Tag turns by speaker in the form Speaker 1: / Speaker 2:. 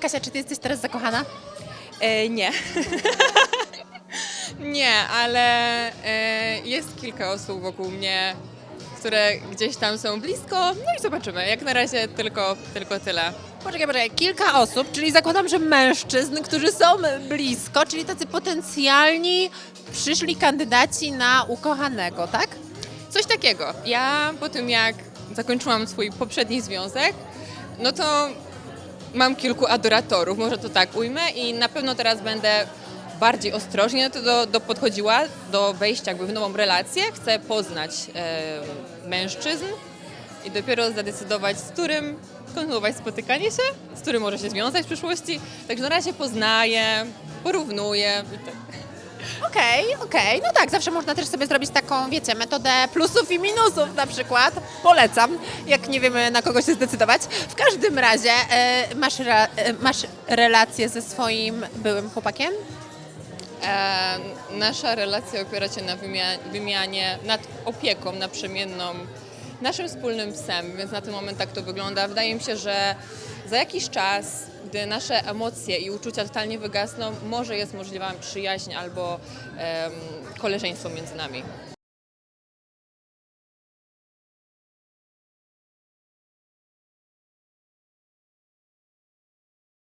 Speaker 1: Kasia, czy ty jesteś teraz zakochana?
Speaker 2: E, nie. nie, ale e, jest kilka osób wokół mnie, które gdzieś tam są blisko. No i zobaczymy. Jak na razie tylko, tylko tyle.
Speaker 1: Poczekaj, poczekaj, kilka osób, czyli zakładam, że mężczyzn, którzy są blisko, czyli tacy potencjalni przyszli kandydaci na ukochanego, tak?
Speaker 2: Coś takiego. Ja po tym, jak zakończyłam swój poprzedni związek, no to mam kilku adoratorów, może to tak ujmę, i na pewno teraz będę bardziej ostrożnie do, do, podchodziła do wejścia jakby w nową relację. Chcę poznać e, mężczyzn i dopiero zadecydować, z którym kontynuować spotykanie się, z którym może się związać w przyszłości. Także na razie poznaję, porównuję. i tak.
Speaker 1: Okej, okej, no tak, zawsze można też sobie zrobić taką, wiecie, metodę plusów i minusów na przykład. Polecam, jak nie wiemy na kogo się zdecydować. W każdym razie, e, masz, re, e, masz relację ze swoim byłym chłopakiem?
Speaker 2: E, nasza relacja opiera się na wymia- wymianie, nad opieką naprzemienną naszym wspólnym psem, więc na ten moment tak to wygląda. Wydaje mi się, że za jakiś czas, gdy nasze emocje i uczucia totalnie wygasną, może jest możliwa przyjaźń albo em, koleżeństwo między nami.